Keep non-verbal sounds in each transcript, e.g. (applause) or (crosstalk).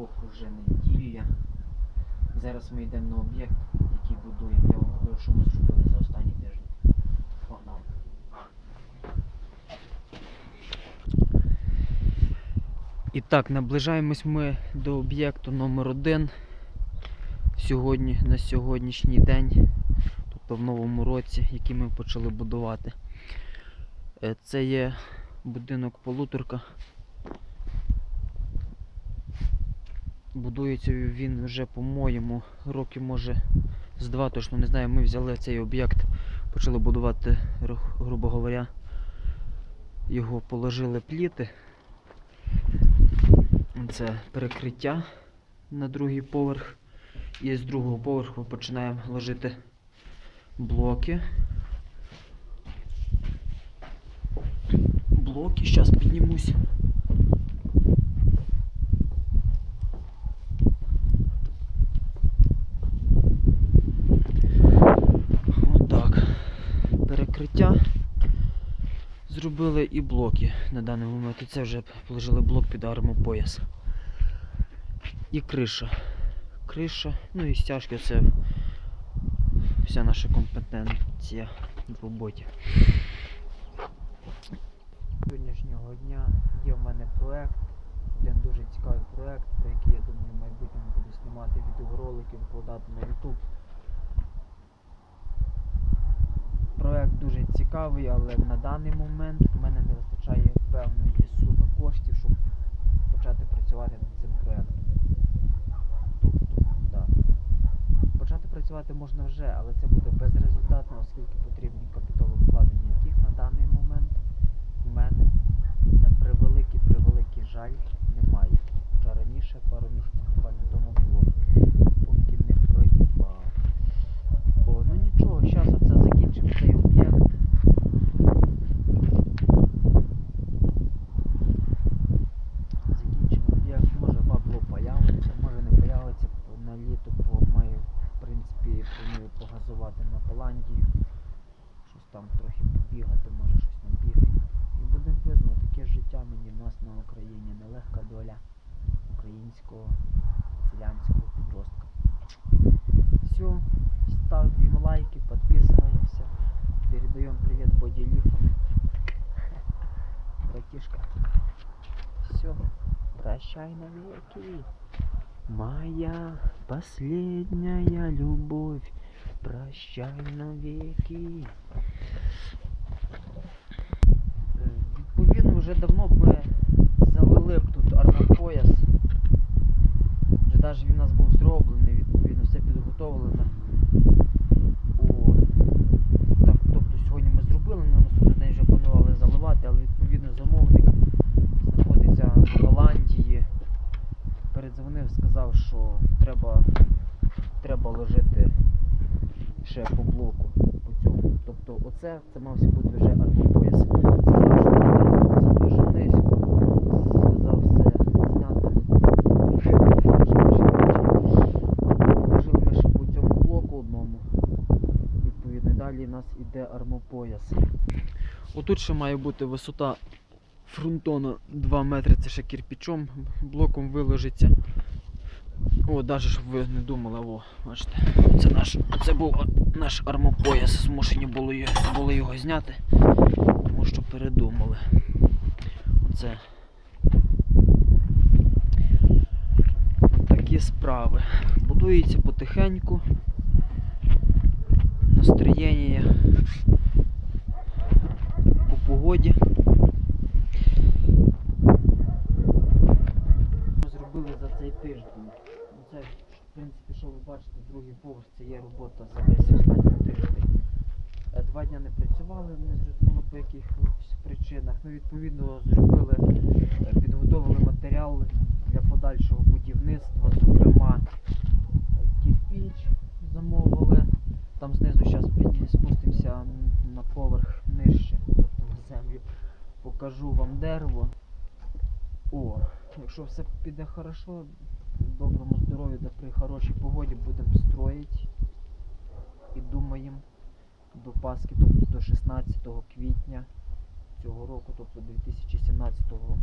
боку вже неділя. Зараз ми йдемо на об'єкт, який будуємо. Я вам покажу, що ми зробили за останній тиждень. Погнали. І так, наближаємось ми до об'єкту номер 1 сьогодні, на сьогоднішній день, тобто в новому році, який ми почали будувати. Е, Це є будинок полуторка. Будується він вже, по-моєму, років може з два, точно не знаю. Ми взяли цей об'єкт, почали будувати, грубо говоря, його положили пліти. Це перекриття на другий поверх. І з другого поверху починаємо ложити блоки. Блоки, зараз піднімусь. Отак. Перекриття. Зробили і блоки на даний момент. І це вже положили блок під армопояс. І криша. Криша, ну і стяжки це вся наша компетенція в роботі. Сьогоднішнього дня є в мене проект, один дуже цікавий проект, про який я думаю в майбутньому буду знімати відеоролики, викладати на YouTube. Проект дуже цікавий, але на даний момент в мене не вистачає певної суми коштів, щоб почати працювати над цим проектом. Тобто, да. Почати працювати можна вже, але це буде безрезультатно, оскільки потрібні капіталовкладення, яких на даний момент в мене на превеликий превеликий жаль немає. Хоча раніше пару місяців буквально тому було, поки не проїбав. О, ну нічого, зараз оце закінчимо цей об'єкт. Закінчимо об'єкт, може бабло появиться, може не появиться на літо, бо маю, в принципі, планую на Голландію. Щось там трохи побігати, може щось набігаю. І буде видно, таке життя мені в нас на Україні, нелегка доля українського селянського підростка. Все, ставим лайки, подписываемся. Передаем привет бодилифу. (laughs) Братишка. Все, прощай навеки. Моя последняя любовь. Прощай навеки. Е, Відповідно, вже давно б ми залили б тут армопояс. Вже навіть він у нас був зроблений, відповідно, все підготовлено. Тобто сьогодні ми зробили, на наступний день вже планували заливати, але відповідно замовник знаходиться в Голландії. Передзвонив, сказав, що треба, треба ложити ще по блоку по цьому. Тобто оце це мався бути вже армопояс. Сказав, що це, дуже низько. Сказав все зняти. Ложили ми ще по цьому блоку одному. Відповідно, далі у нас іде армопояс. Отут ще має бути висота фронтону 2 метри, це ще кирпичом, блоком виложиться. О, навіть щоб ви не думали, о, бачите, це наш, це був наш армопояс. Змушені були, були його зняти, тому що передумали. Оце. Такі справи. Будується потихеньку. Настроєння по погоді. Ми зробили за цей тиждень. Ну, Це, в принципі, що ви бачите, другий поверх це є робота за весь останній тиждень. Два дня не працювали, не зрозуміло по якихось причинах. Ну, відповідно, зробили, е, підготовили матеріал для подальшого будівництва, зокрема, кирпіч замовили. Там знизу зараз спустимося на поверх нижче, тобто на землю. Покажу вам дерево. О, якщо все піде хорошо, в доброму здоров'ю та при хорошій погоді будемо строїти. І думаємо до Пасхи, тобто до 16 квітня цього року, тобто 2017-го,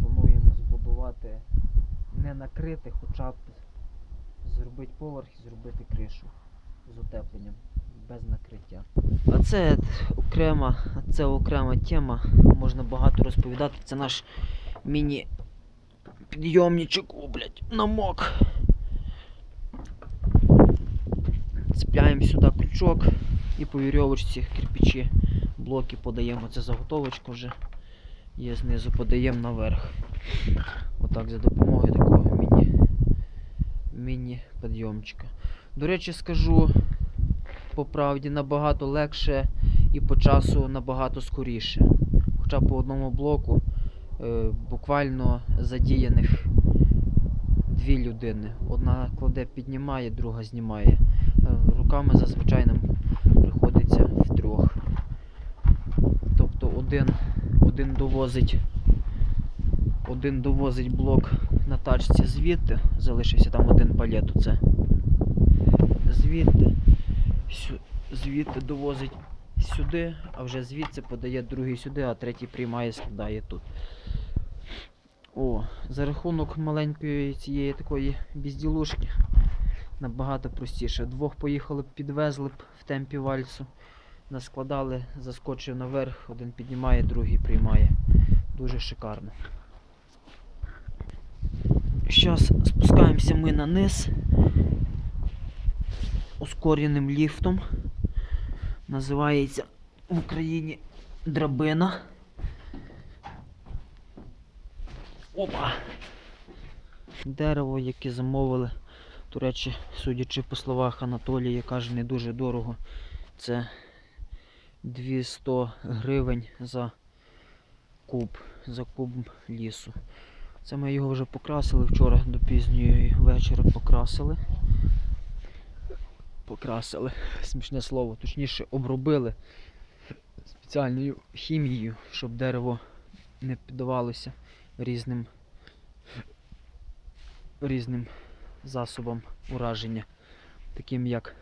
плануємо збудувати не накрити, хоча б зробити поверх і зробити кришу з утепленням, без накриття. А це окрема, це окрема тема. Можна багато розповідати. Це наш міні-підйомничок, блядь, намок. Цепляємо сюди крючок і по вірьовочці кирпичі, блоки подаємо. Це заготовочка вже є знизу, подаємо наверх. Отак за допомогою такого міні, міні-підйомчика. До речі, скажу по правді набагато легше і по часу набагато скоріше. Хоча по одному блоку е, буквально задіяних дві людини. Одна кладе, піднімає, друга знімає. Е, Руками зазвичай нам приходиться втрьох. Тобто один, один довозить один довозить блок на тачці звідти, залишився там один палет оце. Звідти, звідти довозить сюди, а вже звідси подає другий сюди, а третій приймає, складає тут. О, за рахунок маленької цієї такої безділушки набагато простіше. Двох поїхали б, підвезли б в темпі вальсу, наскладали, заскочив наверх, один піднімає, другий приймає. Дуже шикарно. Зараз спускаємося ми на низ ускореним ліфтом. Називається в Україні драбина. Опа! Дерево, яке замовили. До речі, судячи по словах Анатолія, каже, не дуже дорого. Це 200 гривень за куб, за куб лісу. Це ми його вже покрасили вчора до пізньої вечора покрасили. Покрасили, смішне слово, точніше обробили спеціальною хімією, щоб дерево не піддавалося різним, різним засобам ураження, таким як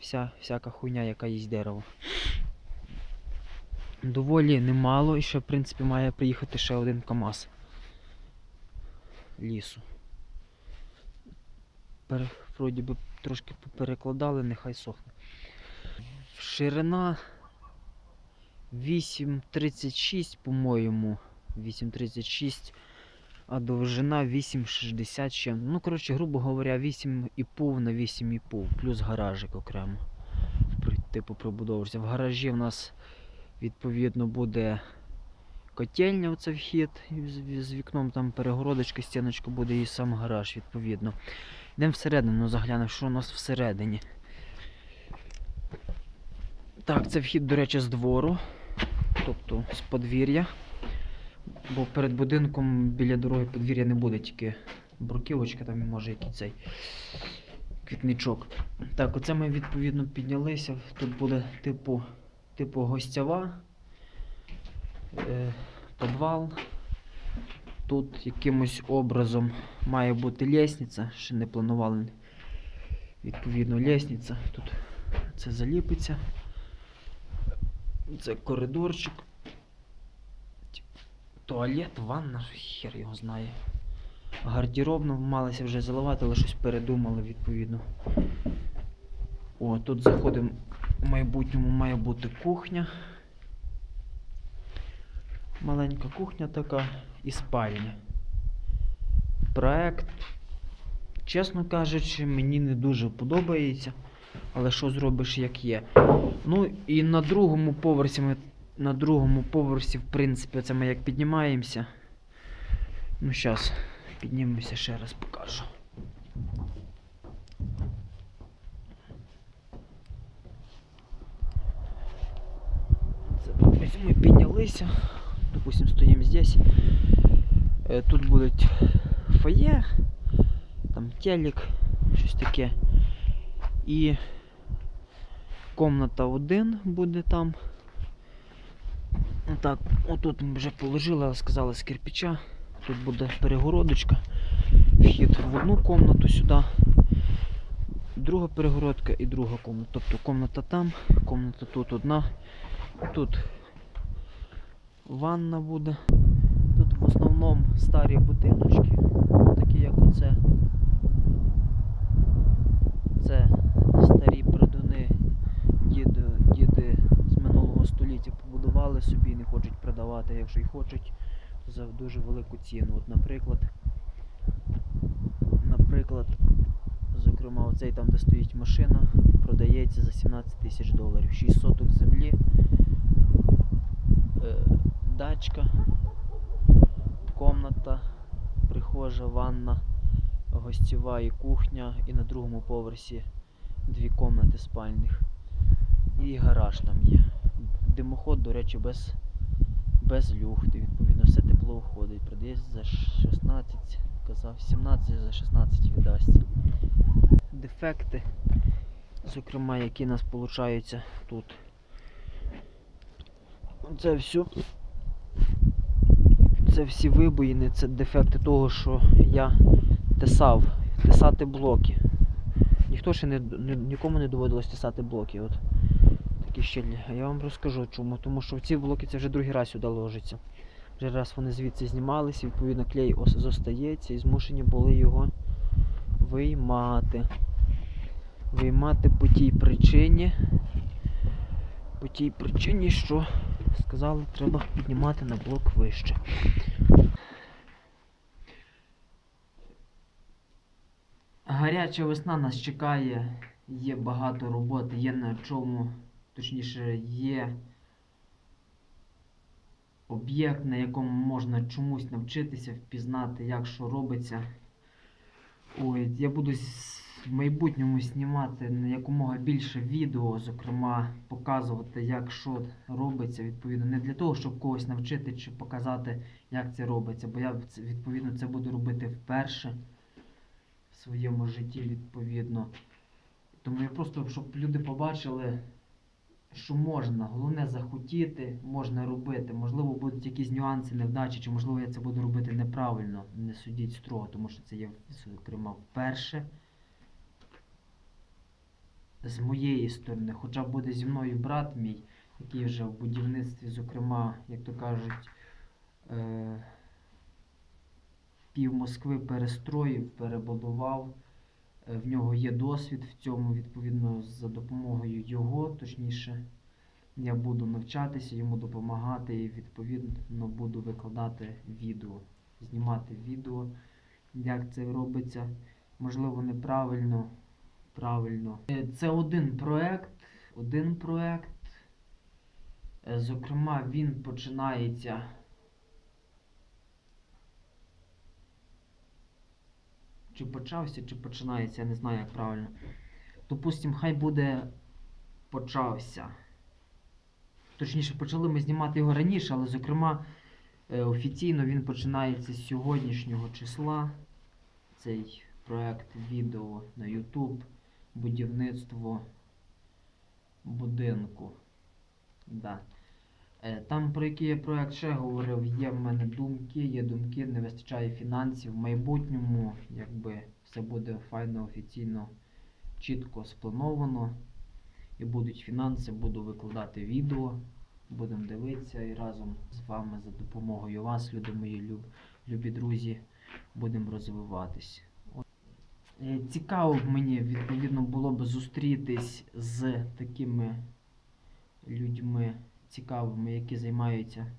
вся, всяка хуйня, яка їсть дерево. Доволі немало і ще в принципі має приїхати ще один КАМАЗ лісу. Пере, вроді би трошки поперекладали, нехай сохне. Ширина 8,36, по-моєму. 8,36, а довжина 8,60 ще. Ну, коротше, грубо говоря, 8,5 на 8,5, плюс гаражик окремо. Типу прибудовується. В гаражі в нас відповідно буде котельня, оце вхід, і з, вікном там перегородочка, стіночка буде і сам гараж, відповідно. Йдемо всередину, заглянемо, що у нас всередині. Так, це вхід, до речі, з двору, тобто з подвір'я. Бо перед будинком біля дороги подвір'я не буде, тільки бруківочка, там може який цей квітничок. Так, оце ми відповідно піднялися. Тут буде типу, типу гостява, е, підвал. Тут якимось образом має бути лестниця, ще не планували відповідно лестниця. Тут це заліпиться. Це коридорчик. Туалет, ванна, хер його знає. Гардеробну малися вже заливати, але щось передумали відповідно. О, тут заходимо. В майбутньому має бути кухня. Маленька кухня така і спальня. Проект, чесно кажучи, мені не дуже подобається. Але що зробиш, як є. Ну і на другому поверсі ми. На другому поверсі, в принципі, це ми як піднімаємося. Ну, зараз піднімемося ще раз покажу. Це, ми піднялися. Допустим, стоїмо здесь. Е, Тут буде фоє, там телек, щось таке. І комната 1 буде там. Так, отут ми вже положили, сказали з кирпича. Тут буде перегородочка. Вхід в одну комнату сюди. Друга перегородка і друга комната. Тобто комната там, комната тут одна. Тут ванна буде. Тут в основному старі будиночки, такі як оце. Це старі придуни, діди, діди століття побудували собі не хочуть продавати. Якщо й хочуть, то за дуже велику ціну. От, наприклад, наприклад, зокрема, оцей там, де стоїть машина, продається за 17 тисяч доларів. 6 соток землі, е, дачка, комната, прихожа, ванна, гостєва і кухня, і на другому поверсі дві комнати спальних. І гараж там є. Димоход, до речі, без, без люхти. Відповідно, все тепло входить. Продається за 16, казав, 17 за 16 віддасть. Дефекти, зокрема, які у нас получаються тут. Це все. Це всі вибоїни, це дефекти того, що я тесав, тесати блоки. Ніхто ще не нікому не доводилось тесати блоки. От такі щільні. Я вам розкажу чому. Тому що ці блоки це вже другий раз сюди ложиться. Вже раз вони звідси знімалися, відповідно клей зостається і змушені були його виймати. Виймати по тій причині. По тій причині, що сказали, треба піднімати на блок вище. Гаряча весна нас чекає, є багато роботи, є на чому, точніше, є об'єкт, на якому можна чомусь навчитися, впізнати, як що робиться. Ой, я буду в майбутньому знімати на якомога більше відео, зокрема, показувати, як що робиться, відповідно, не для того, щоб когось навчити чи показати, як це робиться, бо я відповідно це буду робити вперше в своєму житті, відповідно. Тому я просто, щоб люди побачили, що можна, головне захотіти, можна робити. Можливо, будуть якісь нюанси, невдачі, чи можливо я це буду робити неправильно, не судіть строго, тому що це є, зокрема, вперше. З моєї сторони, хоча буде зі мною брат мій, який вже в будівництві, зокрема, як то кажуть, е- пів Москви перестроїв, перебудував. В нього є досвід в цьому, відповідно, за допомогою його, точніше, я буду навчатися, йому допомагати і відповідно буду викладати відео, знімати відео, як це робиться. Можливо, неправильно, правильно. Це один проект, один проект. Е, Зокрема, він починається. Чи почався, чи починається, я не знаю, як правильно. Допустим, хай буде почався. Точніше, почали ми знімати його раніше, але, зокрема, е, офіційно він починається з сьогоднішнього числа. Цей проект відео на YouTube, будівництво будинку. Да. Е, Там, про який я проект ще говорив, є в мене думки, є думки, не вистачає фінансів. В майбутньому, якби все буде файно, офіційно, чітко сплановано. І будуть фінанси, буду викладати відео, будемо дивитися і разом з вами за допомогою вас, люди мої люб, любі друзі, будемо розвиватись. Е, Цікаво б мені, відповідно, було б зустрітись з такими людьми цікавими, які займаються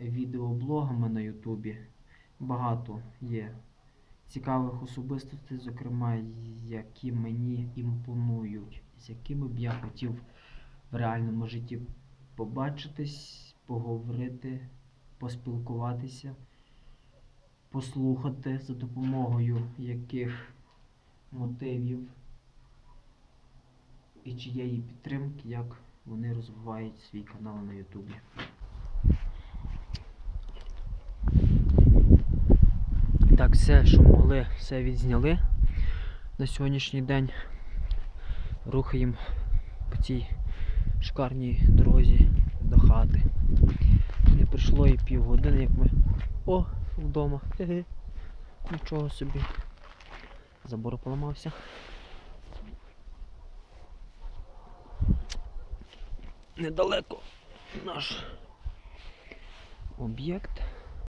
відеоблогами на Ютубі. Багато є цікавих особистостей, зокрема, які мені імпонують, з якими б я хотів в реальному житті побачитись, поговорити, поспілкуватися, послухати за допомогою яких мотивів і чиєї підтримки, як вони розвивають свій канал на Ютубі. Так, все, що могли, все відзняли на сьогоднішній день. Рухаємо по цій шикарній дорозі до хати. Не прийшло і півгодини, як ми. О, вдома. Нічого собі. Забор поламався. Недалеко наш об'єкт.